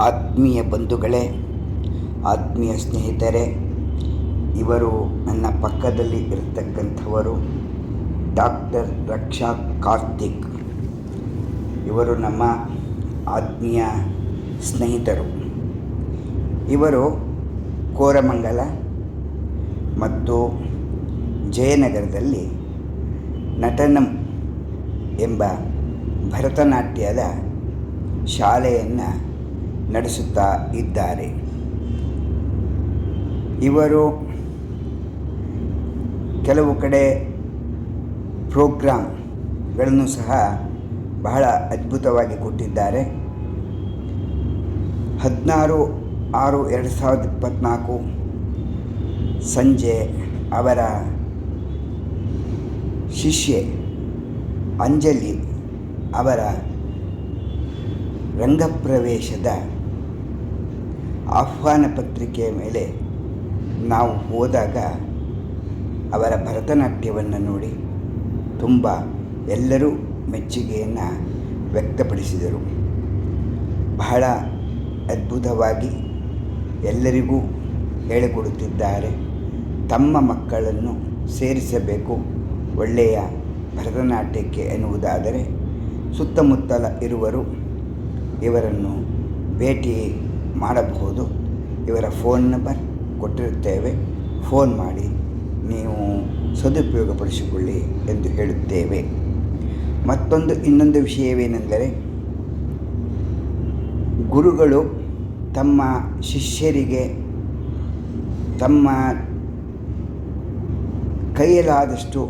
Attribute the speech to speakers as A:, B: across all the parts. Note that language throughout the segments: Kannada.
A: ಆತ್ಮೀಯ ಬಂಧುಗಳೇ, ಆತ್ಮೀಯ ಸ್ನೇಹಿತರೆ, ಇವರು ನನ್ನ ಪಕ್ಕದಲ್ಲಿ ಇರತಕ್ಕಂಥವರು ಡಾಕ್ಟರ್ ರಕ್ಷಾ ಕಾರ್ತಿಕ್. ಇವರು ನಮ್ಮ ಆತ್ಮೀಯ ಸ್ನೇಹಿತರು. ಇವರು ಕೋರಮಂಗಲ ಮತ್ತು ಜಯನಗರದಲ್ಲಿ ನಟನಂ ಎಂಬ ಭರತನಾಟ್ಯದ ಶಾಲೆಯನ್ನು ನಡೆಸುತ್ತಾ ಇದ್ದಾರೆ. ಇವರು ಕೆಲವು ಕಡೆ ಪ್ರೋಗ್ರಾಮ್ಗಳನ್ನು ಸಹ ಬಹಳ ಅದ್ಭುತವಾಗಿ ಕೊಟ್ಟಿದ್ದಾರೆ. ಹದಿನಾರು ಆರು ಎರಡು ಸಾವಿರದ ಇಪ್ಪತ್ತ್ನಾಲ್ಕು ಸಂಜೆ ಅವರ ಶಿಷ್ಯೆ ಅಂಜಲಿ ಅವರ ರಂಗಪ್ರವೇಶದ ಆಹ್ವಾನ ಪತ್ರಿಕೆಯ ಮೇಲೆ ನಾವು ಹೋದಾಗ ಅವರ ಭರತನಾಟ್ಯವನ್ನು ನೋಡಿ ತುಂಬ ಎಲ್ಲರೂ ಮೆಚ್ಚುಗೆಯನ್ನು ವ್ಯಕ್ತಪಡಿಸಿದರು. ಬಹಳ ಅದ್ಭುತವಾಗಿ ಎಲ್ಲರಿಗೂ ಹೇಳಿಕೊಡುತ್ತಿದ್ದಾರೆ. ತಮ್ಮ ಮಕ್ಕಳನ್ನು ಸೇರಿಸಬೇಕು ಒಳ್ಳೆಯ ಭರತನಾಟ್ಯಕ್ಕೆ ಎನ್ನುವುದಾದರೆ ಸುತ್ತಮುತ್ತಲ ಇರುವರು ಇವರನ್ನು ಭೇಟಿ ಮಾಡಬಹುದು. ಇವರ ಫೋನ್ ನಂಬರ್ ಕೊಟ್ಟಿರುತ್ತೇವೆ. ಫೋನ್ ಮಾಡಿ ನೀವು ಸದುಪಯೋಗಪಡಿಸಿಕೊಳ್ಳಿ ಎಂದು ಹೇಳುತ್ತೇವೆ. ಮತ್ತೊಂದು, ಇನ್ನೊಂದು ವಿಷಯವೇನೆಂದರೆ, ಗುರುಗಳು ತಮ್ಮ ಶಿಷ್ಯರಿಗೆ ತಮ್ಮ ಕೈಯಲಾದಷ್ಟು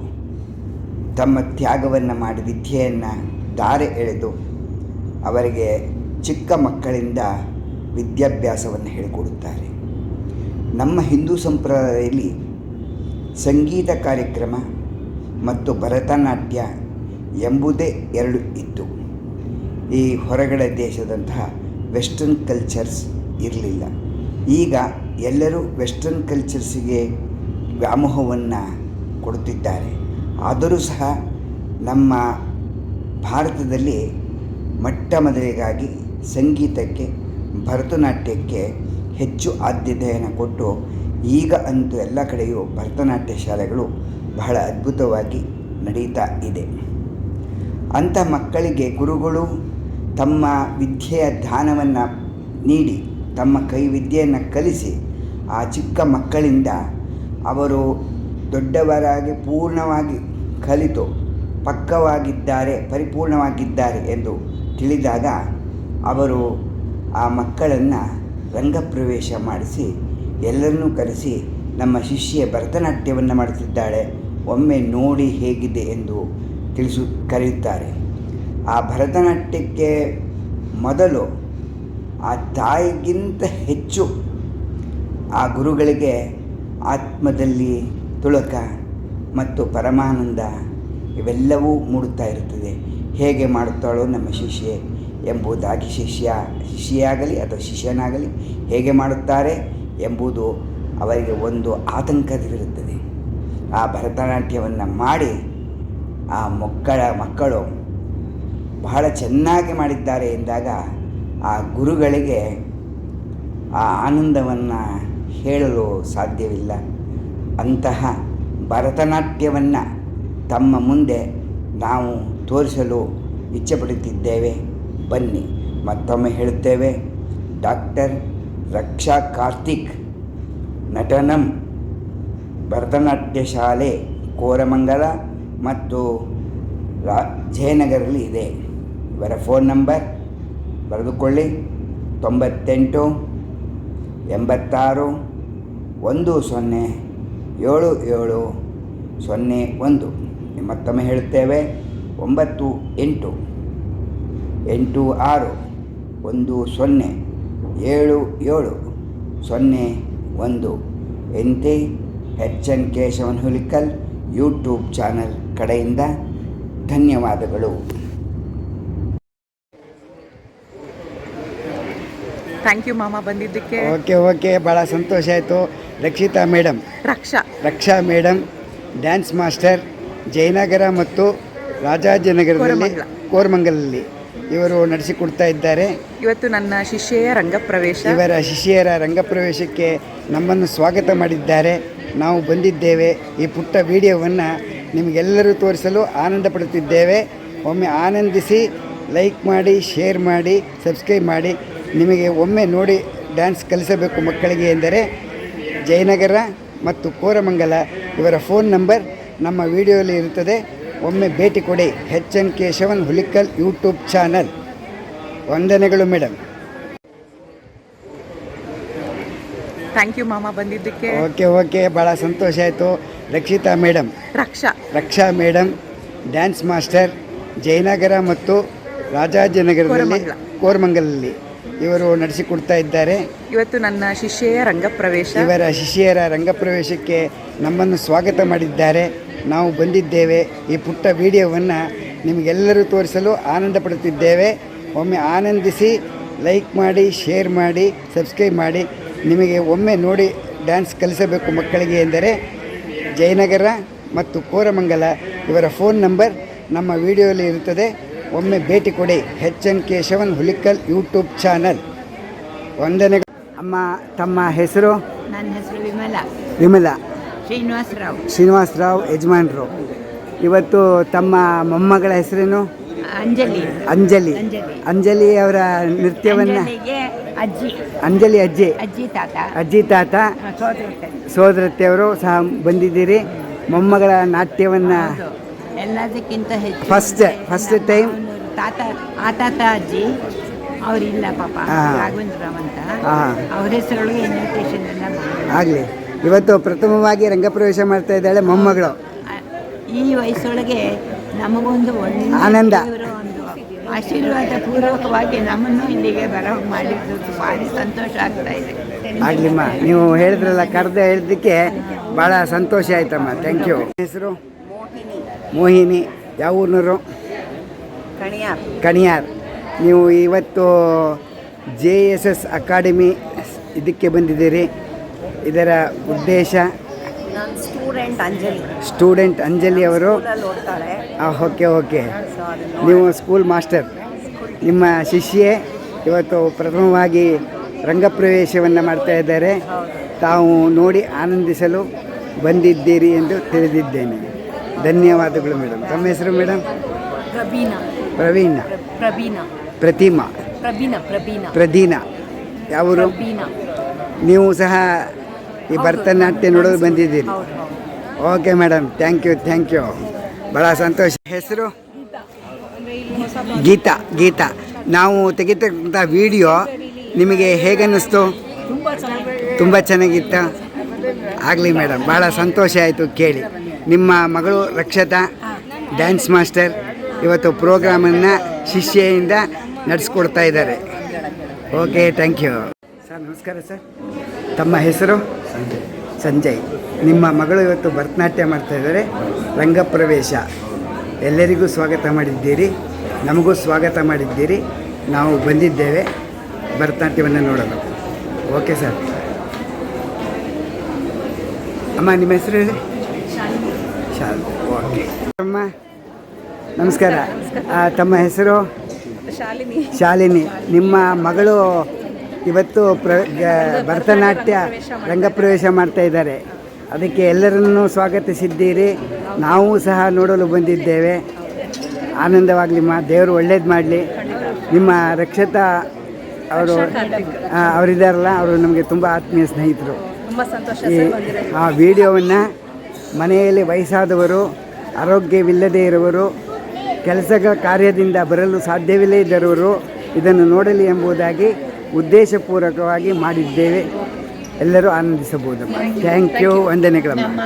A: ತಮ್ಮ ತ್ಯಾಗವನ್ನು ಮಾಡಿ, ವಿದ್ಯೆಯನ್ನು ದಾರೆ ಎಳೆದು ಅವರಿಗೆ ಚಿಕ್ಕ ಮಕ್ಕಳಿಂದ ವಿದ್ಯಾಭ್ಯಾಸವನ್ನು ಹೇಳಿಕೊಡುತ್ತಾರೆ. ನಮ್ಮ ಹಿಂದೂ ಸಂಪ್ರದಾಯದಲ್ಲಿ ಸಂಗೀತ ಕಾರ್ಯಕ್ರಮ ಮತ್ತು ಭರತನಾಟ್ಯ ಎಂಬುದೇ ಎರಡು ಇತ್ತು. ಈ ಹೊರಗಡೆ ದೇಶದಂತಹ ವೆಸ್ಟರ್ನ್ ಕಲ್ಚರ್ಸ್ ಇರಲಿಲ್ಲ. ಈಗ ಎಲ್ಲರೂ ವೆಸ್ಟರ್ನ್ ಕಲ್ಚರ್ಸಿಗೆ ವ್ಯಾಮೋಹವನ್ನು ಕೊಡುತ್ತಿದ್ದಾರೆ. ಆದರೂ ಸಹ ನಮ್ಮ ಭಾರತದಲ್ಲಿ ಮೊಟ್ಟ ಮೊದಲಿಗಾಗಿ ಸಂಗೀತಕ್ಕೆ ಭರತನಾಟ್ಯಕ್ಕೆ ಹೆಚ್ಚು ಆದ್ಯತೆಯನ್ನು ಕೊಟ್ಟು ಈಗ ಅಂತೂ ಎಲ್ಲ ಕಡೆಯೂ ಭರತನಾಟ್ಯ ಶಾಲೆಗಳು ಬಹಳ ಅದ್ಭುತವಾಗಿ ನಡೀತಾ ಇದೆ. ಅಂಥ ಮಕ್ಕಳಿಗೆ ಗುರುಗಳು ತಮ್ಮ ವಿದ್ಯೆಯ ಧ್ಯಾನವನ್ನು ನೀಡಿ, ತಮ್ಮ ಕೈ ವಿದ್ಯೆಯನ್ನು ಕಲಿಸಿ, ಆ ಚಿಕ್ಕ ಮಕ್ಕಳಿಂದ ಅವರು ದೊಡ್ಡವರಾಗಿ ಪೂರ್ಣವಾಗಿ ಕಲಿತು ಪಕ್ಕವಾಗಿದ್ದಾರೆ ಪರಿಪೂರ್ಣವಾಗಿದ್ದಾರೆ ಎಂದು ತಿಳಿದಾಗ ಅವರು ಆ ಮಕ್ಕಳನ್ನು ರಂಗಪ್ರವೇಶ ಮಾಡಿಸಿ ಎಲ್ಲರನ್ನೂ ಕರೆಸಿ ನಮ್ಮ ಶಿಷ್ಯ ಭರತನಾಟ್ಯವನ್ನು ಮಾಡುತ್ತಿದ್ದಾಳೆ. ಒಮ್ಮೆ ನೋಡಿ ಹೇಗಿದೆ ಎಂದು ತಿಳಿಸು, ಕರೆಯುತ್ತಾರೆ. ಆ ಭರತನಾಟ್ಯಕ್ಕೆ ಮೊದಲು ಆ ತಾಯಿಗಿಂತ ಹೆಚ್ಚು ಆ ಗುರುಗಳಿಗೆ ಆತ್ಮದಲ್ಲಿ ತುಳಕ ಮತ್ತು ಪರಮಾನಂದ ಇವೆಲ್ಲವೂ ಮೂಡುತ್ತಾ ಇರುತ್ತದೆ. ಹೇಗೆ ಮಾಡುತ್ತಾಳೋ ನಮ್ಮ ಶಿಷ್ಯೆ ಎಂಬುದಾಗಿ ಶಿಷ್ಯ, ಶಿಷ್ಯೆಯಾಗಲಿ ಅಥವಾ ಶಿಷ್ಯನಾಗಲಿ ಹೇಗೆ ಮಾಡುತ್ತಾರೆ ಎಂಬುದು ಅವರಿಗೆ ಒಂದು ಆತಂಕವಿರುತ್ತದೆ. ಆ ಭರತನಾಟ್ಯವನ್ನು ಮಾಡಿ ಆ ಮಕ್ಕಳ, ಮಕ್ಕಳು ಬಹಳ ಚೆನ್ನಾಗಿ ಮಾಡಿದ್ದಾರೆ ಎಂದಾಗ ಆ ಗುರುಗಳಿಗೆ ಆ ಆನಂದವನ್ನು ಹೇಳಲು ಸಾಧ್ಯವಿಲ್ಲ. ಅಂತಹ ಭರತನಾಟ್ಯವನ್ನು ತಮ್ಮ ಮುಂದೆ ನಾವು ತೋರಿಸಲು ಇಚ್ಛೆಪಡುತ್ತಿದ್ದೇವೆ. ಬನ್ನಿ. ಮತ್ತೊಮ್ಮೆ ಹೇಳುತ್ತೇವೆ, ಡಾಕ್ಟರ್ ರಕ್ಷಾ ಕಾರ್ತಿಕ್, ನಟನಂ ಭರತನಾಟ್ಯ ಶಾಲೆ ಕೋರಮಂಗಲ ಮತ್ತು ರಾ ಜಯನಗರಲ್ಲಿ ಇದೆ. ಇವರ ಫೋನ್ ನಂಬರ್ ಬರೆದುಕೊಳ್ಳಿ, ತೊಂಬತ್ತೆಂಟು ಎಂಬತ್ತಾರು ಒಂದು ಸೊನ್ನೆ ಏಳು ಏಳು ಸೊನ್ನೆ ಒಂದು. ಮತ್ತೊಮ್ಮೆ ಹೇಳುತ್ತೇವೆ, ಒಂಬತ್ತು ಎಂಟು. ಎಂಟು ಆರು ಒಂದು ಸೊನ್ನೆ ಏಳು ಏಳು ಸೊನ್ನೆ ಒಂದು. ಎಂತೆ H N Keshavan Hulikal YouTube channel ಕಡೆಯಿಂದ ಧನ್ಯವಾದಗಳು.
B: ಥ್ಯಾಂಕ್ ಯು ಮಾಮ. ಬಂದಿದ್ದಕ್ಕೆ
A: ಓಕೆ ಓಕೆ. ಭಾಳ ಸಂತೋಷ ಆಯಿತು. Rakshita madam
B: Raksha.
A: Raksha madam dance master Jayanagar ಮತ್ತು ರಾಜಾಜಿನಗರದಲ್ಲಿ
B: ಕೋರ್ಮಂಗಲಲ್ಲಿ
A: ಕೋರಮಂಗಲಲ್ಲಿ. ಇವರು ನಡೆಸಿಕೊಡ್ತಾ ಇದ್ದಾರೆ.
B: ಇವತ್ತು ನನ್ನ ಶಿಷ್ಯೆಯ ರಂಗಪ್ರವೇಶ.
A: ಇವರ ಶಿಷ್ಯರ ರಂಗಪ್ರವೇಶಕ್ಕೆ ನಮ್ಮನ್ನು ಸ್ವಾಗತ ಮಾಡಿದ್ದಾರೆ. ನಾವು ಬಂದಿದ್ದೇವೆ. ಈ ಪುಟ್ಟ ವಿಡಿಯೋವನ್ನು ನಿಮಗೆಲ್ಲರೂ ತೋರಿಸಲು ಆನಂದ ಪಡುತ್ತಿದ್ದೇವೆ. ಒಮ್ಮೆ ಆನಂದಿಸಿ ಲೈಕ್ ಮಾಡಿ ಶೇರ್ ಮಾಡಿ ಸಬ್ಸ್ಕ್ರೈಬ್ ಮಾಡಿ. ನಿಮಗೆ ಒಮ್ಮೆ ನೋಡಿ ಡ್ಯಾನ್ಸ್ ಕಲಿಸಬೇಕು ಮಕ್ಕಳಿಗೆ ಎಂದರೆ ಜಯನಗರ ಮತ್ತು ಕೋರಮಂಗಲ ಇವರ ಫೋನ್ ನಂಬರ್ ನಮ್ಮ ವಿಡಿಯೋಲಿ ಇರುತ್ತದೆ. ಒಮ್ಮೆ ಭೇಟಿ ಕೊಡಿ H N Keshavan Hulikal YouTube channel. ವಂದನೆಗಳು ಮೇಡಮ್
B: ಥ್ಯಾಂಕ್ ಯು ಮಾಮ. ಬಂದಿದ್ದಕ್ಕೆ
A: ಓಕೆ ಓಕೆ. ಭಾಳ ಸಂತೋಷ ಆಯಿತು. Rakshita madam
B: Raksha.
A: Raksha madam dance master Jayanagar ಮತ್ತು ರಾಜಾಜಿನಗರದಲ್ಲಿ
B: ಕೋರಮಂಗಲ.
A: ಕೋರಮಂಗಲಲ್ಲಿ ಇವರು ನಡೆಸಿಕೊಡ್ತಾ ಇದ್ದಾರೆ.
B: ಇವತ್ತು ನನ್ನ ಶಿಷ್ಯೆಯ ರಂಗಪ್ರವೇಶ.
A: ಇವರ ಶಿಷ್ಯರ ರಂಗಪ್ರವೇಶಕ್ಕೆ ನಮ್ಮನ್ನು ಸ್ವಾಗತ ಮಾಡಿದ್ದಾರೆ. ನಾವು ಬಂದಿದ್ದೇವೆ ಈ ಪುಟ್ಟ ವಿಡಿಯೋವನ್ನು ನಿಮಗೆಲ್ಲರೂ ತೋರಿಸಲು ಆನಂದ ಪಡುತ್ತಿದ್ದೇವೆ. ಒಮ್ಮೆ ಆನಂದಿಸಿ ಲೈಕ್ ಮಾಡಿ ಶೇರ್ ಮಾಡಿ ಸಬ್ಸ್ಕ್ರೈಬ್ ಮಾಡಿ. ನಿಮಗೆ ಒಮ್ಮೆ ನೋಡಿ ಡ್ಯಾನ್ಸ್ ಕಲಿಸಬೇಕು ಮಕ್ಕಳಿಗೆ ಎಂದರೆ ಜಯನಗರ ಮತ್ತು ಕೋರಮಂಗಲ ಇವರ ಫೋನ್ ನಂಬರ್ ನಮ್ಮ ವಿಡಿಯೋಲಿ ಇರುತ್ತದೆ. ಒಮ್ಮೆ ಭೇಟಿ ಕೊಡಿ H N Keshavan Hulikal YouTube channel ವಂದನೆಗಳು. ಅಮ್ಮ ತಮ್ಮ ಹೆಸರು?
C: ನನ್ನ ಹೆಸರು ವಿಮಲ.
A: ವಿಮಲಾ.
C: ಶ್ರೀನಿವಾಸರಾವ್
A: ಶ್ರೀನಿವಾಸರಾವ್ ಯಜಮಾನ್ರು. ಇವತ್ತು ತಮ್ಮ ಮೊಮ್ಮಗಳ ಹೆಸರೇನು?
C: ಅಂಜಲಿ.
A: ಅಂಜಲಿ.
C: ಅಂಜಲಿ.
A: ಅವರ ನೃತ್ಯವನ್ನು
C: ಅಜ್ಜಿ.
A: ಅಂಜಲಿ ಅಜ್ಜಿ.
C: ಅಜ್ಜಿ ತಾತ.
A: ಅಜ್ಜಿ ತಾತ.
C: ಸೋದರತ್ತೆ.
A: ಸೋದರತ್ತೆಯವರು ಸಹ ಬಂದಿದ್ದೀರಿ. ಮೊಮ್ಮಗಳ ನಾಟ್ಯವನ್ನು
C: ಎಲ್ಲದಕ್ಕಿಂತ ಹೆಚ್ಚು
A: ಫಸ್ಟ್ ಫಸ್ಟ್
C: ಟೈಮ್ ತಾತ ಆ ತಾತ ಅಜ್ಜಿ. ಅವರಿಲ್ಲ ಪಾಪ. ರಾಘವೇಂದ್ರ ಅಂತ. ಅವ್ರ ಹೆಸರೊಳಗೆ ಇನ್ವಿಟೇಷನ್ ಎಲ್ಲ
A: ಆಗಲಿ. ಇವತ್ತು ಪ್ರಥಮವಾಗಿ ರಂಗಪ್ರವೇಶ ಮಾಡ್ತಾ ಇದ್ದಾಳೆ ಮೊಮ್ಮಗಳು.
C: ಈ ವಯಸ್ಸೊಳಗೆ ನಮಗೊಂದು ಒಳ್ಳೆ
A: ಆನಂದ.
C: ಆಶೀರ್ವಾದ ಪೂರ್ವಕವಾಗಿ ನಮ್ಮನ್ನು ಇಲ್ಲಿಗೆ ಬರ ಮಾಡಿದ್ದು ಭಾರಿ ಸಂತೋಷ ಆಗ್ತಾ ಇದೆ.
A: ಆಗ್ಲಿಮ್ಮ. ನೀವು ಹೇಳಿದ್ರಲ್ಲ ಕರೆದು ಹೇಳಿದ್ದಕ್ಕೆ ಭಾಳ ಸಂತೋಷ ಆಯ್ತಮ್ಮ. ಥ್ಯಾಂಕ್ ಯು ಹೆಸರು? ಮೋಹಿನಿ. ಯಾವ ಊರಿನವರು?
C: ಕಣಿಯಾರ್.
A: ಕಣಿಯಾರ್. ನೀವು ಇವತ್ತು ಜೆ ಎಸ್ ಎಸ್ ಅಕಾಡೆಮಿ ಇದಕ್ಕೆ ಬಂದಿದ್ದೀರಿ. ಇದರ ಉದ್ದೇಶ?
C: ಸ್ಟೂಡೆಂಟ್ ಅಂಜಲಿ.
A: ಸ್ಟೂಡೆಂಟ್ ಅಂಜಲಿ ಅವರು? Okay okay. ನೀವು ಸ್ಕೂಲ್ ಮಾಸ್ಟರ್ ನಿಮ್ಮ ಶಿಷ್ಯೆ ಇವತ್ತು ಪ್ರಥಮವಾಗಿ ರಂಗಪ್ರವೇಶವನ್ನು ಮಾಡ್ತಾ ಇದ್ದಾರೆ. ತಾವು ನೋಡಿ ಆನಂದಿಸಲು ಬಂದಿದ್ದೀರಿ ಎಂದು ತಿಳಿದಿದ್ದೇನೆ. ಧನ್ಯವಾದಗಳು ಮೇಡಮ್. ತಮ್ಮ ಹೆಸರು ಮೇಡಮ್? ಪ್ರವೀಣ.
C: ಪ್ರವೀಣ.
A: ಪ್ರತಿಮಾ.
C: ಪ್ರಬೀನ ಪ್ರಬೀನ
A: ಪ್ರದೀನ.
C: ಪ್ರಬೀನ
A: ನೀವು ಸಹ ಈ ಭರತನಾಟ್ಯ ನೋಡೋದು ಬಂದಿದ್ದೀರಿ. Okay madam thank you thank you ಭಾಳ ಸಂತೋಷ. ಹೆಸರು? ಗೀತಾ. ಗೀತಾ ನಾವು ತೆಗಿತಕ್ಕಂಥ ವಿಡಿಯೋ ನಿಮಗೆ ಹೇಗನ್ನಿಸ್ತು? ತುಂಬ ಚೆನ್ನಾಗಿತ್ತ. ಆಗಲಿ ಮೇಡಮ್ ಭಾಳ ಸಂತೋಷ ಆಯಿತು ಕೇಳಿ. ನಿಮ್ಮ ಮಗಳು ರಕ್ಷತಾ ಡ್ಯಾನ್ಸ್ ಮಾಸ್ಟರ್ ಇವತ್ತು ಪ್ರೋಗ್ರಾಮನ್ನು ಶಿಷ್ಯೆಯಿಂದ ನಡೆಸ್ಕೊಡ್ತಾ ಇದ್ದಾರೆ. ಓಕೆ ಥ್ಯಾಂಕ್ ಯು ಸರ್ ನಮಸ್ಕಾರ ಸರ್. ತಮ್ಮ ಹೆಸರು? ಸಂಜಯ್. ನಿಮ್ಮ ಮಗಳು ಇವತ್ತು ಭರತನಾಟ್ಯ ಮಾಡ್ತಾ ಇದ್ದಾರೆ. ರಂಗಪ್ರವೇಶ ಎಲ್ಲರಿಗೂ ಸ್ವಾಗತ ಮಾಡಿದ್ದೀರಿ. ನಮಗೂ ಸ್ವಾಗತ ಮಾಡಿದ್ದೀರಿ. ನಾವು ಬಂದಿದ್ದೇವೆ ಭರತನಾಟ್ಯವನ್ನು ನೋಡಲು. Okay sir. ಅಮ್ಮ ನಿಮ್ಮ ಹೆಸರು ಹೇಳಿ? Shawl okay. ಅಮ್ಮ ನಮಸ್ಕಾರ. ಆ, ತಮ್ಮ ಹೆಸರು?
B: ಶಾಲಿನಿ.
A: ಶಾಲಿನಿ. ನಿಮ್ಮ ಮಗಳು ಇವತ್ತು ಪ್ರ ಭರತನಾಟ್ಯ ರಂಗಪ್ರವೇಶ ಮಾಡ್ತಾ ಇದ್ದಾರೆ. ಅದಕ್ಕೆ ಎಲ್ಲರನ್ನೂ ಸ್ವಾಗತಿಸಿದ್ದೀರಿ. ನಾವು ಸಹ ನೋಡಲು ಬಂದಿದ್ದೇವೆ. ಆನಂದವಾಗಲಿ ಮಾ ದೇವರು ಒಳ್ಳೇದು ಮಾಡಲಿ. ನಿಮ್ಮ ರಕ್ಷತಾ ಅವರು ಅವರಿದ್ದಾರಲ್ಲ ಅವರು ನಮಗೆ ತುಂಬ ಆತ್ಮೀಯ ಸ್ನೇಹಿತರು. ಈ ಆ ವಿಡಿಯೋವನ್ನು ಮನೆಯಲ್ಲಿ ವಯಸ್ಸಾದವರು ಆರೋಗ್ಯವಿಲ್ಲದೇ ಇರುವರು ಕೆಲಸಗಳ ಕಾರ್ಯದಿಂದ ಬರಲು ಸಾಧ್ಯವಿಲ್ಲದೇ ಇದ್ದವರು ಇದನ್ನು ನೋಡಲಿ ಎಂಬುದಾಗಿ ಉದ್ದೇಶಪೂರ್ವಕವಾಗಿ ಮಾಡಿದ್ದೇವೆ. ಎಲ್ಲರೂ ಆನಂದಿಸಬಹುದು. Thank you ವಂದನೆಗಳಮ್ಮ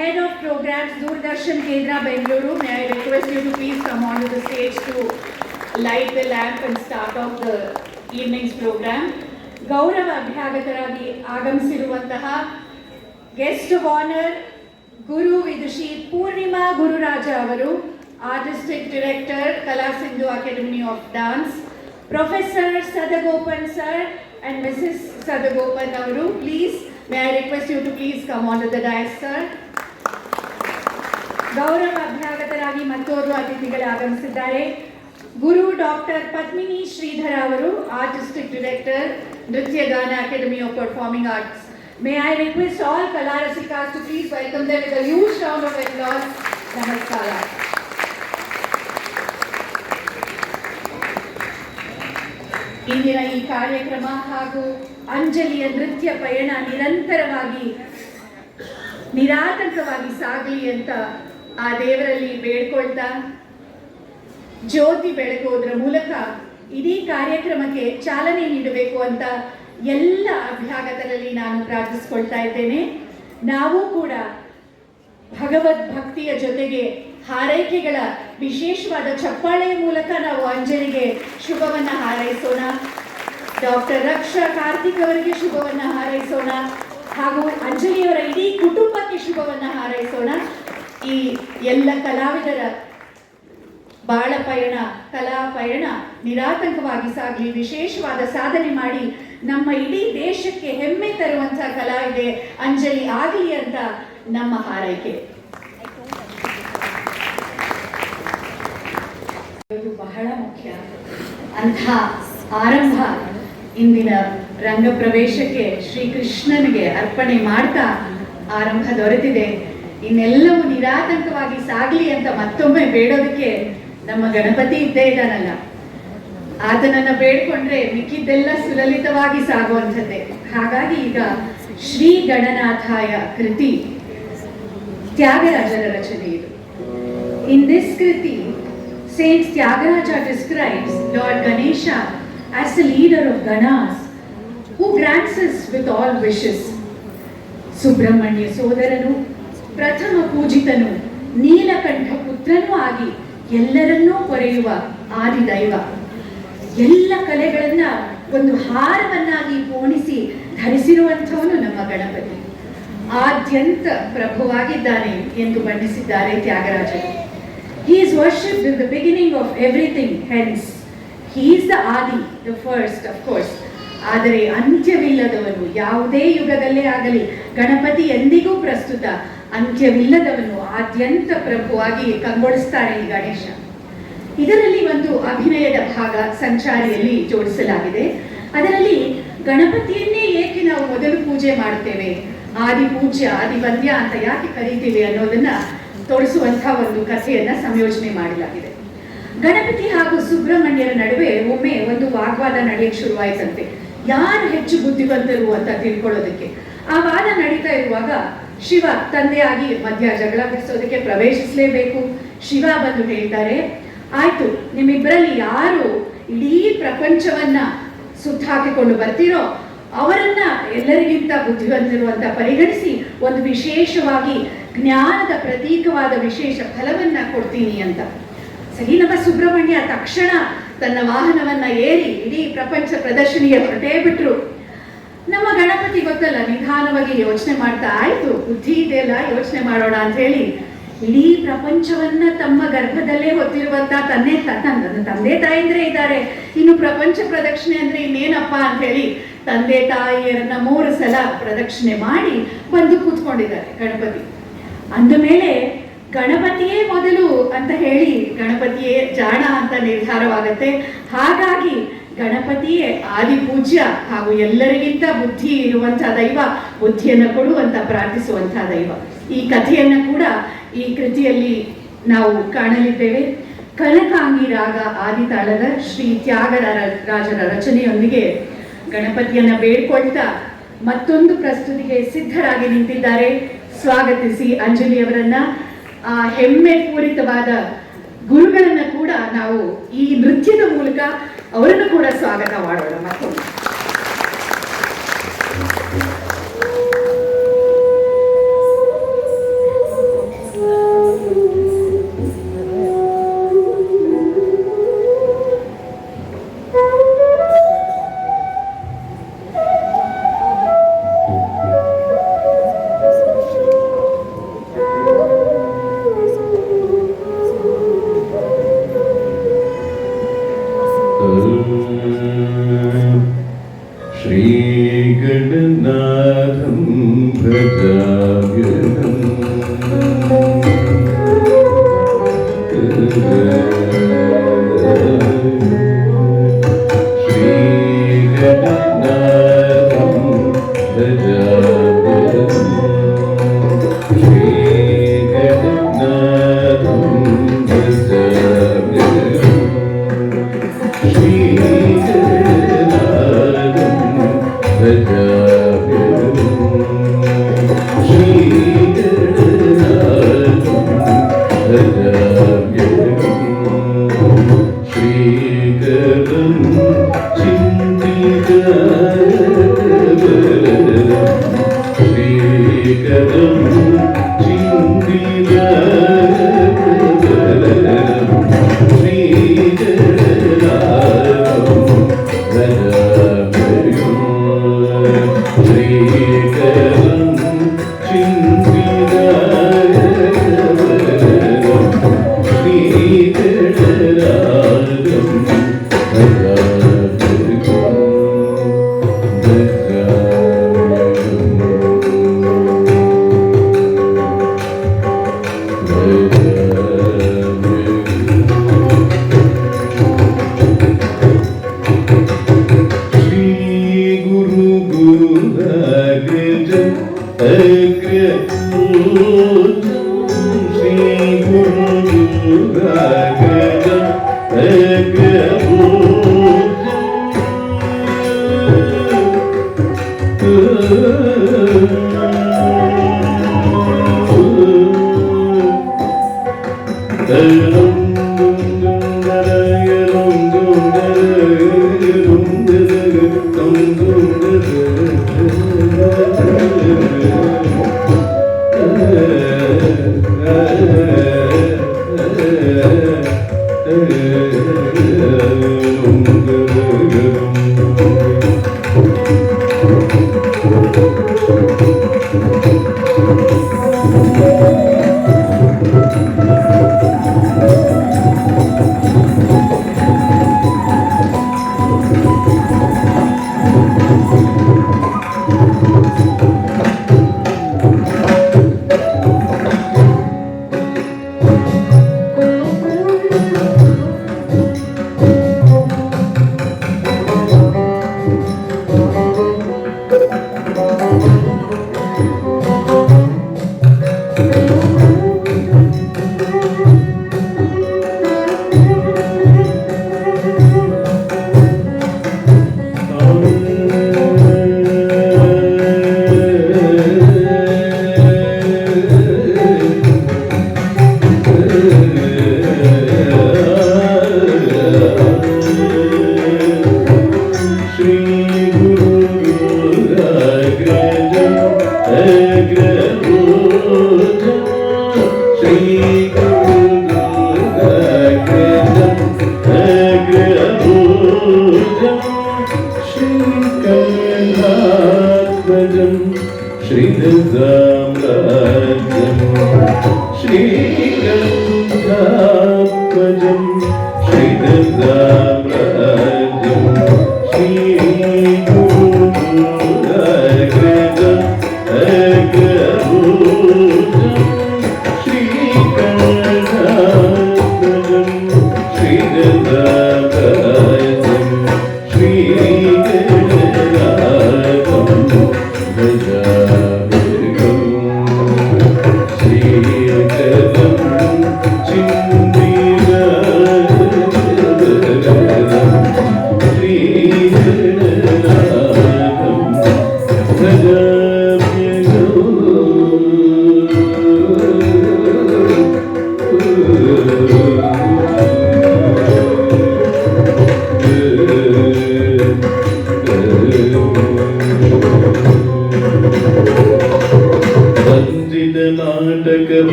D: head of programme Doordarshan Kendra Bengaluru may I request you to please come on the stage to light the lamp and start off the evenings programme ಗೌರವ ಅಭ್ಯಾಗತರಾಗಿ ಆಗಮಿಸಿರುವಂತಹ ಗೆಸ್ಟ್ ಆಫ್ ಗುರು ವಿದುಷಿ ಪೂರ್ಣಿಮಾ ಗುರುರಾಜ ಅವರು artistic director Kala Sindhu academy of dance professor Sadagopan sir and missus Sadagopan ಅವರು please may I request you to please come on the dais sir ಗೌರವ ಅಭ್ಯಾಗತರಾಗಿ ಮತ್ತೋರ್ವ ಅತಿಥಿಗಳು ಆಗಮಿಸಿದ್ದಾರೆ ಗುರು ಡಾಕ್ಟರ್ ಪದ್ಮಿನಿ ಶ್ರೀಧರ ಅವರು artistic director Nritya Gana academy of performing arts may I request all ಕಲಾರಸಿಕಾಸ್ to please welcome them with a huge round of applause. ನಮಸ್ಕಾರ ಇಂದಿನ ಈ ಕಾರ್ಯಕ್ರಮ ಹಾಗೂ ಅಂಜಲಿಯ ನೃತ್ಯ ಪಯಣ ನಿರಂತರವಾಗಿ, ನಿರಾತಂಕವಾಗಿ ಸಾಗಲಿ ಅಂತ ಆ ದೇವರಲ್ಲಿ ಬೇಡ್ಕೊಳ್ತಾ ಜ್ಯೋತಿ ಬೆಳಗೋದ್ರ ಮೂಲಕ ಇಡೀ ಕಾರ್ಯಕ್ರಮಕ್ಕೆ ಚಾಲನೆ ನೀಡಬೇಕು ಅಂತ ಎಲ್ಲ ಅಭ್ಯಾಗತರಲ್ಲಿ ನಾನು ಪ್ರಾರ್ಥಿಸ್ಕೊಳ್ತಾ ಇದ್ದೇನೆ. ನಾವು ಕೂಡ ಭಗವದ್ ಭಕ್ತಿಯ ಜೊತೆಗೆ ಹಾರೈಕೆಗಳ ವಿಶೇಷವಾದ ಚಪ್ಪಾಳೆಯ ಮೂಲಕ ನಾವು ಅಂಜಲಿಗೆ ಶುಭವನ್ನು ಹಾರೈಸೋಣ. ಡಾಕ್ಟರ್ ರಕ್ಷಾ ಕಾರ್ತಿಕ್ ಅವರಿಗೆ ಶುಭವನ್ನು ಹಾರೈಸೋಣ. ಹಾಗೂ ಅಂಜಲಿಯವರ ಇಡೀ ಕುಟುಂಬಕ್ಕೆ ಶುಭವನ್ನು ಹಾರೈಸೋಣ. ಈ ಎಲ್ಲ ಕಲಾವಿದರ ಬಾಳ ಪಯಣ, ಕಲಾ ಪಯಣ ನಿರಾತಂಕವಾಗಿ ಸಾಗಲಿ. ವಿಶೇಷವಾದ ಸಾಧನೆ ಮಾಡಿ ನಮ್ಮ ಇಡೀ ದೇಶಕ್ಕೆ ಹೆಮ್ಮೆ ತರುವಂತಹ ಕಲಾವಿದೆ ಅಂಜಲಿ ಆಗಲಿ ಅಂತ ನಮ್ಮ ಹಾರೈಕೆ. ಬಹಳ ಮುಖ್ಯ. ಆರಂಭ ಇಂದಿನ ರಂಗ ಶ್ರೀಕೃಷ್ಣನಿಗೆ ಅರ್ಪಣೆ ಮಾಡ್ತಾ ಆರಂಭ ದೊರೆತಿದೆ. ಇನ್ನೆಲ್ಲವೂ ನಿರಾತಂಕವಾಗಿ ಸಾಗಲಿ ಅಂತ ಮತ್ತೊಮ್ಮೆ ಬೇಡೋದಕ್ಕೆ ನಮ್ಮ ಗಣಪತಿ ಇದ್ದೇ ಇದ್ದಾನಲ್ಲ. ಆತನನ್ನ ಬೇಡ್ಕೊಂಡ್ರೆ ಮಿಕ್ಕಿದ್ದೆಲ್ಲ ಸುಲಲಿತವಾಗಿ ಸಾಗುವಂಥದ್ದೇ. ಹಾಗಾಗಿ ಈಗ ಶ್ರೀ ಗಣನಾಥಾಯ ಕೃತಿ, ತ್ಯಾಗರಾಜರ ರಚನೆ ಇದು. In this kriti Saint Tyagaraja describes Lord Ganesha as the leader of Ganas, who grants us with all wishes. Subrahmanya ಸೋದರನು ಪ್ರಥಮ ಪೂಜಿತನು ನೀಲಕಂಠ ಪುತ್ರನೂ ಆಗಿ ಎಲ್ಲರನ್ನೂ ಕೊರೆಯುವ ಆದಿದೈವ. ಎಲ್ಲ ಕಲೆಗಳನ್ನ ಒಂದು ಹಾರವನ್ನಾಗಿ ಪೋಣಿಸಿ ಧರಿಸಿರುವಂಥವನು ನಮ್ಮ ಗಣಪತಿ. ಆದ್ಯಂತ ಪ್ರಭುವಾಗಿದ್ದಾನೆ ಎಂದು ಬಣ್ಣಿಸಿದ್ದಾರೆ ತ್ಯಾಗರಾಜರು. He is worshipped in the beginning of everything, hence, He is the Adi, the first, of course. ಆದರೆ ಅಂತ್ಯವಿಲ್ಲದವನು ಯಾವುದೇ ಯುಗದಲ್ಲೇ ಆಗಲಿ ಗಣಪತಿ ಎಂದಿಗೂ ಪ್ರಸ್ತುತ ಅಂತ್ಯವಿಲ್ಲದವನು ಆದ್ಯಂತ ಪ್ರಭುವಾಗಿ ಕಂಗೊಳಿಸ್ತಾರೆ ಈ ಗಣೇಶ ಇದರಲ್ಲಿ ಒಂದು ಅಭಿನಯದ ಭಾಗ ಸಂಚಾರಿಯಲ್ಲಿ ಜೋಡಿಸಲಾಗಿದೆ ಅದರಲ್ಲಿ ಗಣಪತಿಯನ್ನೇ ಏಕೆ ನಾವು ಮೊದಲು ಪೂಜೆ ಮಾಡ್ತೇವೆ ಆದಿ ಪೂಜ್ಯ ಆದಿ ಪದ್ಯ ಅಂತ ಯಾಕೆ ಕರೀತೀವಿ ಅನ್ನೋದನ್ನ ತೋರಿಸುವಂತಹ ಒಂದು ಕಥೆಯನ್ನ ಸಂಯೋಜನೆ ಮಾಡಲಾಗಿದೆ. ಗಣಪತಿ ಹಾಗೂ ಸುಬ್ರಹ್ಮಣ್ಯರ ನಡುವೆ ಒಮ್ಮೆ ಒಂದು ವಾಗ್ವಾದ ನಡೆಯಕ್ಕೆ ಶುರುವಾಯ್ತಂತೆ. ಯಾರು ಹೆಚ್ಚು ಬುದ್ಧಿವಂತರು ಅಂತ ತಿಳ್ಕೊಳ್ಳೋದಕ್ಕೆ? ಆ ವಾದ ನಡೀತಾ ಇರುವಾಗ ಶಿವ ತಂದೆಯಾಗಿ ಮಧ್ಯ ಜಗಳ ಬಿಡಿಸೋದಕ್ಕೆ ಪ್ರವೇಶಿಸಲೇಬೇಕು. ಶಿವ ಬಂದು ಹೇಳ್ತಾರೆ, ಆಯ್ತು, ನಿಮ್ಮಿಬ್ಬರಲ್ಲಿ ಯಾರು ಇಡೀ ಪ್ರಪಂಚವನ್ನ ಸುತ್ತಾಕಿಕೊಂಡು ಬರ್ತೀರೋ ಅವರನ್ನ ಎಲ್ಲರಿಗಿಂತ ಬುದ್ಧಿವಂತರು ಅಂತ ಪರಿಗಣಿಸಿ ಒಂದು ವಿಶೇಷವಾಗಿ ಜ್ಞಾನದ ಪ್ರತೀಕವಾದ ವಿಶೇಷ ಫಲವನ್ನ ಕೊಡ್ತೀನಿ ಅಂತ. ನಮ್ಮ ಸುಬ್ರಹ್ಮಣ್ಯ ತಕ್ಷಣ ತನ್ನ ವಾಹನವನ್ನ ಏರಿ ಇಡೀ ಪ್ರಪಂಚ ಪ್ರದರ್ಶನಿಗೆ ಹೊರಟೇ ಬಿಟ್ರು. ನಮ್ಮ ಗಣಪತಿ ಗೊತ್ತಲ್ಲ, ನಿಧಾನವಾಗಿ ಯೋಚನೆ ಮಾಡ್ತಾ, ಆಯ್ತು, ಬುದ್ಧಿ ಇದೆಯಲ್ಲ ಯೋಚನೆ ಮಾಡೋಣ ಅಂತ ಹೇಳಿ ಇಡೀ ಪ್ರಪಂಚವನ್ನ ತಮ್ಮ ಗರ್ಭದಲ್ಲೇ ಹೊತ್ತಿರುವಂತ ತನ್ನ ತಂದೆ ತಾಯಂದ್ರೆ ಇದ್ದಾರೆ. ಇನ್ನು ಪ್ರಪಂಚ ಪ್ರದಕ್ಷಿಣೆ ಅಂದ್ರೆ ಇನ್ನೇನಪ್ಪ ಅಂತ ಹೇಳಿ ತಂದೆ ತಾಯಿಯರನ್ನ ಮೂರು ಸಲ ಪ್ರದಕ್ಷಿಣೆ ಮಾಡಿ ಬಂದು ಕೂತ್ಕೊಂಡಿದ್ದಾರೆ ಗಣಪತಿ. ಅಂದ ಮೇಲೆ ಗಣಪತಿಯೇ ಮೊದಲು ಅಂತ ಹೇಳಿ ಗಣಪತಿಯೇ ಜಾಣ ಅಂತ ನಿರ್ಧಾರವಾಗತ್ತೆ. ಹಾಗಾಗಿ ಗಣಪತಿಯೇ ಆದಿ ಪೂಜ್ಯ ಹಾಗೂ ಎಲ್ಲರಿಗಿಂತ ಬುದ್ಧಿ ಇರುವಂತಹ ದೈವ, ಬುದ್ಧಿಯನ್ನು ಕೊಡುವಂತ ಪ್ರಾರ್ಥಿಸುವಂತಹ ದೈವ. ಈ ಕಥೆಯನ್ನು ಕೂಡ ಈ ಕೃತಿಯಲ್ಲಿ ನಾವು ಕಾಣಲಿದ್ದೇವೆ. ಕನಕಾಂಗಿ ರಾಗ ಆದಿತಾಳದ ಶ್ರೀ ತ್ಯಾಗರ ರಾಜರ ರಚನೆಯೊಂದಿಗೆ ಗಣಪತಿಯನ್ನ ಬೇಡ್ಕೊಳ್ತಾ ಮತ್ತೊಂದು ಪ್ರಸ್ತುತಿಗೆ ಸಿದ್ಧರಾಗಿ ನಿಂತಿದ್ದಾರೆ. ಸ್ವಾಗತಿಸಿ ಅಂಜಲಿಯವರನ್ನ ಆ ಹೆಮ್ಮೆ ಪೂರಿತವಾದ ಗುರುಗಳನ್ನ ಕೂಡ ನಾವು ಈ ನೃತ್ಯದ ಮೂಲಕ ಅವರನ್ನು ಕೂಡ ಸ್ವಾಗತ ಮಾಡೋಣ ಮತ್ತೊಮ್ಮೆ. Geldim, geldim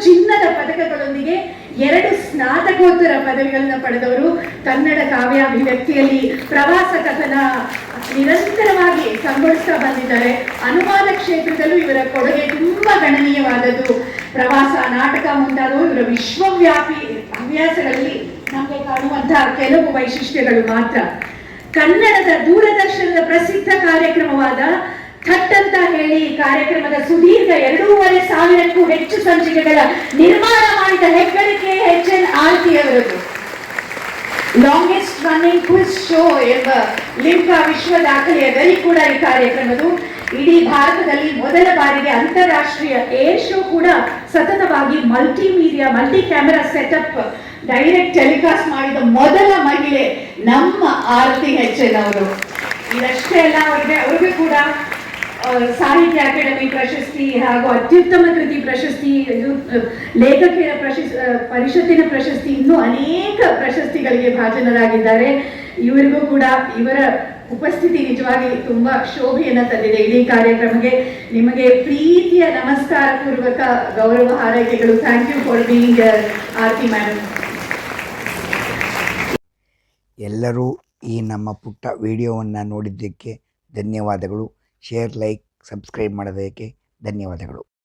D: ಚಿನ್ನದ ಪದಕಗಳೊಂದಿಗೆ ಎರಡು ಸ್ನಾತಕೋತ್ತರ ಪದವಿಗಳನ್ನ ಪಡೆದವರು ಕನ್ನಡ ಕಾವ್ಯಾಭಿವ್ಯಕ್ತಿಯಲ್ಲಿ ಪ್ರವಾಸ ಕಥನ ನಿರಂತರವಾಗಿ ಸಂಭವಿಸ್ತಾ ಬಂದಿದ್ದಾರೆ. ಅನುವಾದ ಕ್ಷೇತ್ರದಲ್ಲೂ ಇವರ ಕೊಡುಗೆ ತುಂಬಾ ಗಣನೀಯವಾದದ್ದು. ಪ್ರವಾಸ ನಾಟಕ ಮುಂತಾದವು ಇವರ ವಿಶ್ವವ್ಯಾಪಿ ಹವ್ಯಾಸಗಳಲ್ಲಿ ನಮಗೆ ಕಾಣುವಂತಹ ಕೆಲವು ವೈಶಿಷ್ಟ್ಯಗಳು ಮಾತ್ರ. ಕನ್ನಡದ ದೂರದರ್ಶನದ ಪ್ರಸಿದ್ಧ ಕಾರ್ಯಕ್ರಮವಾದ ಥಟ್ ಅಂತ ಹೇಳಿ ಕಾರ್ಯಕ್ರಮದ ಸುದೀರ್ಘ ಎರಡೂವರೆ ಸಾವಿರಕ್ಕೂ ಹೆಚ್ಚು ಸಂಚಿಕೆಗಳ ನಿರ್ಮಾಣ ಮಾಡಿದ ಹೆಗ್ಗಳಿಕೆ ಎಚ್ ಎನ್ ಆರ್ತಿ ಅವರದು. ಲಾಂಗೆಸ್ಟ್ ರನ್ನಿಂಗ್ ಕ್ವಿಸ್ ಶೋ ಎಂಬ ಲಿಂಕಾ ವಿಶ್ವ ದಾಖಲೆಯ ಗರಿ ಕೂಡ ಈ ಕಾರ್ಯಕ್ರಮದು. ಇಡೀ ಭಾರತದಲ್ಲಿ ಮೊದಲ ಬಾರಿಗೆ ಅಂತಾರಾಷ್ಟ್ರೀಯ ಏರ್ ಶೋ ಕೂಡ ಸತತವಾಗಿ multimedia multi camera setup direct telecast ಮಾಡಿದ ಮೊದಲ ಮಹಿಳೆ ನಮ್ಮ ಆರತಿ ಎನ್ ಅವರು. ಇದಷ್ಟೇ ಅಲ್ಲ, ಅವ್ರಿಗೆ ಅವ್ರಿಗೂ ಕೂಡ ಸಾಹಿತ್ಯ ಅಕಾಡೆಮಿ ಪ್ರಶಸ್ತಿ ಹಾಗೂ ಅತ್ಯುತ್ತಮ ಕೃತಿ ಪ್ರಶಸ್ತಿ ಲೇಖಕಿಯರ ಪ್ರಶಸ್ತಿ ಪರಿಷತ್ತಿನ ಪ್ರಶಸ್ತಿ, ಇನ್ನೂ ಅನೇಕ ಪ್ರಶಸ್ತಿಗಳಿಗೆ ಭಾಜನರಾಗಿದ್ದಾರೆ. ಇವರಿಗೂ ಕೂಡ ಇವರ ಉಪಸ್ಥಿತಿ ನಿಜವಾಗಿ ತುಂಬಾ ಶೋಭೆಯನ್ನ ತಂದಿದೆ. ಇಡೀ ಕಾರ್ಯಕ್ರಮಕ್ಕೆ ನಿಮಗೆ ಪ್ರೀತಿಯ ನಮಸ್ಕಾರ ಪೂರ್ವಕ ಗೌರವ ಹಾರೈಕೆಗಳು. Thank you for being Aarti ma'am
A: ಎಲ್ಲರೂ ಈ ನಮ್ಮ ಪುಟ್ಟ ವಿಡಿಯೋವನ್ನು ನೋಡಿದ್ದಕ್ಕೆ ಧನ್ಯವಾದಗಳು. ಶೇರ್ ಲೈಕ್ ಸಬ್ಸ್ಕ್ರೈಬ್ ಮಾಡೋದಕ್ಕೆ ಧನ್ಯವಾದಗಳು.